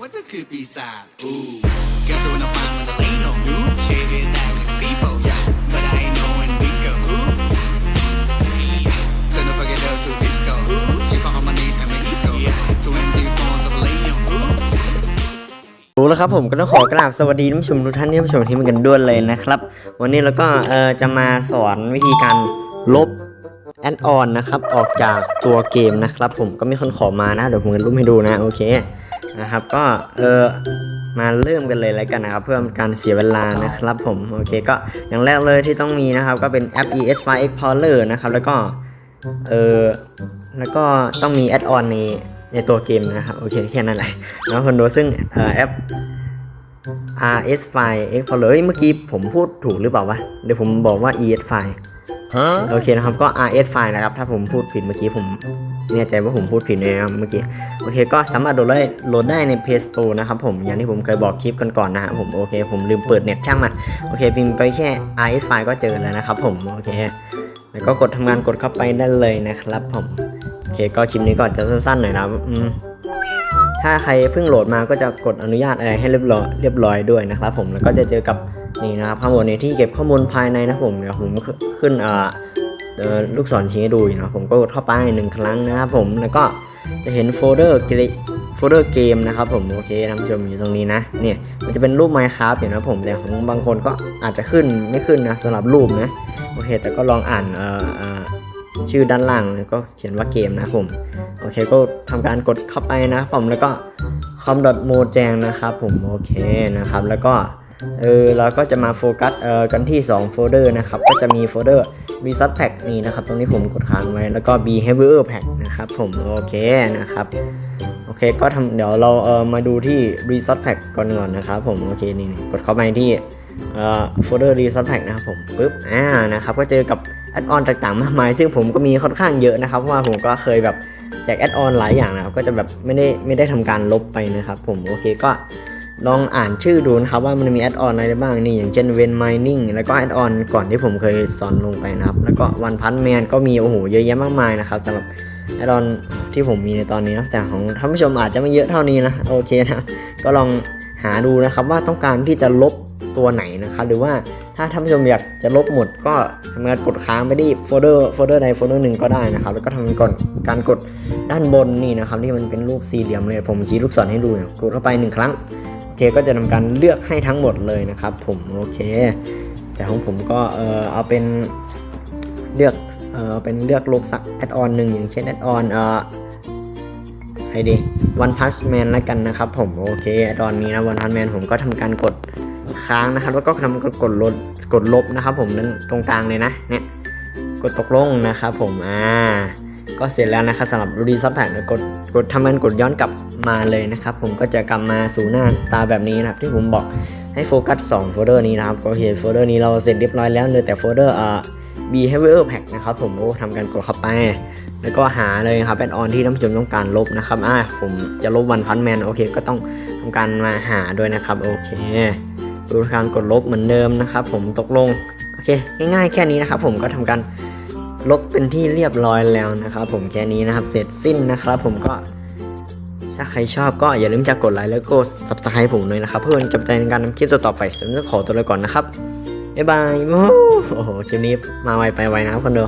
ว่าเธอคือปีศาจ Ooh Girl จะ wanna find when there ain't no who Shaking that like people yeah But I ain't knowing we go who Turn the fucking door to disco She fuck on my knee and my ego yeah 24 of a lady on who รู้แล้วครับผมก็ต้องขอกราบสวัสดีท่านผู้ชมทุกท่านที่รับชมที่มันกันด้วยเลยนะครับ วันนี้เราก็เออจะมาสอนวิธีการลบแอดออนนะครับ ออกจากตัวเกมนะครับ ผมก็มีคนขอมานะ เดี๋ยวผมจะรูปให้ดูนะ โอเค นะครับ ก็เออมาเริ่มกันเลยแล้วกันนะครับ เพื่อการเสียเวลานะครับผม โอเคก็อย่างแรกเลยที่ต้องมีนะครับ ก็เป็นแอป ES File Explorer นะครับ แล้วก็เออแล้วก็ต้องมีแอดออนในในตัวเกมนะครับ โอเคแค่นั้นแหละแล้วคนดูซึ่งเออแอป RS file Explorer เฮ้ยเมื่อกี้ผมพูดถูกหรือเปล่าวะเดี๋ยวผมบอกว่า ES file โอเคนะครับก็ RS file นะครับ ถ้าผมพูดผิดเมื่อกี้ผมแน่ใจว่าผมพูดผิดนะครับเมื่อกี้ โอเคก็สามารถโหลดได้โหลดได้ใน Play Store นะครับผม อย่างที่ผมเคยบอกคลิปกันก่อนๆนะครับผมโอเค ผมลืมเปิดเน็ตช่างมัน โอเคพิมพ์ไปแค่ RS file ก็เจอแล้วนะครับผม โอเค แล้วก็กดทำงานกดเข้าไปได้เลยนะครับผม โอเคก็คลิปนี้ก็จะสั้นๆหน่อยนะครับอืม ถ้าใครเพิ่งโหลดมาก็จะกดอนุญาตอะไรให้เรียบร้อยเรียบร้อยด้วยนะครับผมแล้วก็จะเจอกับนี่นะครับข้างบนในที่เก็บข้อมูลภายในนะผมเดี๋ยวผมขึ้นเอ่อลูกศรชี้ให้ดูนะผมก็กดเข้าไปหนึ่งครั้งนะครับผมแล้วก็จะเห็นโฟลเดอร์เกมโฟลเดอร์เกมนะครับผมโอเคท่านผู้ชมอยู่ตรงนี้นะเนี่ยมันจะเป็นรูป Minecraft อยู่นะผมแต่ของบางคนก็อาจจะขึ้นไม่ขึ้นนะสำหรับรูปนะโอเคแต่ก็ลองอ่านเอ่อเอ่อ ชื่อด้านล่างก็เขียนว่าเกมนะผมโอเคก็ทำการกดเข้าไปนะผมแล้วก็ com.mojang นะครับผมโอเคนะครับแล้วก็เออเราก็จะมาโฟกัสเอ่อกันที่2โฟลเดอร์นะครับก็จะมีโฟลเดอร์ r e s u r pack นี่นะครับตรงนี้ผมกดค้างไว้แล้วก็ behavior pack นะครับผมโอเคนะครับโอเคก็ทำเดี๋ยวเราเออมาดูที่ r e s u r pack ก่อนก่อนนะครับผมโอเคนี่กดเข้าไปที่เอ่อโฟลเดอร์ r e s u r pack นะครับผมปึ๊บอ่านะครับก็เจอกับ แอดออนต่างๆมากมาย ซึ่งผมก็มีค่อนข้างเยอะนะครับ เพราะว่าผมก็เคยแบบแจกแอดออนหลายอย่างนะครับ ก็จะแบบไม่ได้ไม่ได้ทำการลบไปนะครับผม โอเคก็ลองอ่านชื่อดูนะครับว่ามันมีแอดออนอะไรบ้างนี่อย่างเช่นเวนไมนิ่งแล้วก็แอดออนก่อนที่ผมเคยสอนลงไปนะครับ แล้วก็วันพันแมนก็มีโอ้โหเยอะแยะมากมายนะครับสำหรับแอดออนที่ผมมีในตอนนี้นะแต่ของท่านผู้ชมอาจจะไม่เยอะเท่านี้นะโอเคนะก็ลองหาดูนะครับว่าต้องการที่จะลบ ตัวไหนนะครับหรือว่าถ้าท่านผู้ชมอยากจะลบหมดก็ทำการกดค้างไปที่โฟลเดอร์โฟลเดอร์ใดโฟลเดอร์หนึ่งก็ได้นะครับ แล้วก็ทำก่อนการกดด้านบนนี่นะครับที่มันเป็นรูปสี่เหลี่ยมเลยผมชี้ลูกศรให้ดูนะกดเข้าไปหนึ่งครั้งโอเคก็จะทำการเลือกให้ทั้งหมดเลยนะครับ ผมโอเค แต่ของผมก็เออเอาเป็นเลือกเออเป็นเลือกลบสักแอดออนหนึ่งอย่างเช่นแอดออนเอ่อใครดี One Punch Man แล้วกันนะครับผมโอเคแอดออนนี้นะ One Punch Man ผมก็ทำการกด ค้างนะครับ แล้วก็ทำการกดลดกดลบนะครับ ผมนั่นตรงกลางเลยนะเนี่ยกดตกลงนะครับ ผมอ่าก็เสร็จแล้วนะครับสำหรับรีซับแพ็กกดกดทำการกดย้อนกลับมาเลยนะครับ ผมก็จะกลับมาสู่หน้าตาแบบนี้นะครับที่ผมบอกให้โฟกัส2โฟลเดอร์นี้นะครับก็เห็นโฟลเดอร์นี้เราเสร็จเรียบร้อยแล้วเลยแต่โฟลเดอร์อ่า behavior pack นะครับผมโอ้ทำการกดเข้าไป แล้วก็หาเลยครับแอดออนที่ท่านผู้ชมต้องการลบนะครับอ่าผมจะลบวันพันแมนโอเค ก็ต้องทำการมาหาด้วยนะครับ โอเค ดูการกดลบเหมือนเดิมนะครับ ผมตกลงโอเค ง่ายๆแค่นี้นะครับ ผมก็ทำการลบเป็นที่เรียบร้อยแล้วนะครับ ผมแค่นี้นะครับเสร็จสิ้นนะครับ ผมก็ถ้าใครชอบก็อย่าลืมจะกดไลค์แล้วก็ subscribe ผมด้วยนะครับ เพื่อเป็นกำลังใจในการทำคลิปต่อไปสำหรับขอตัวไปก่อนนะครับบ๊ายบายโอ้โหคลิปนี้มาไวไปไวนะครับคนดู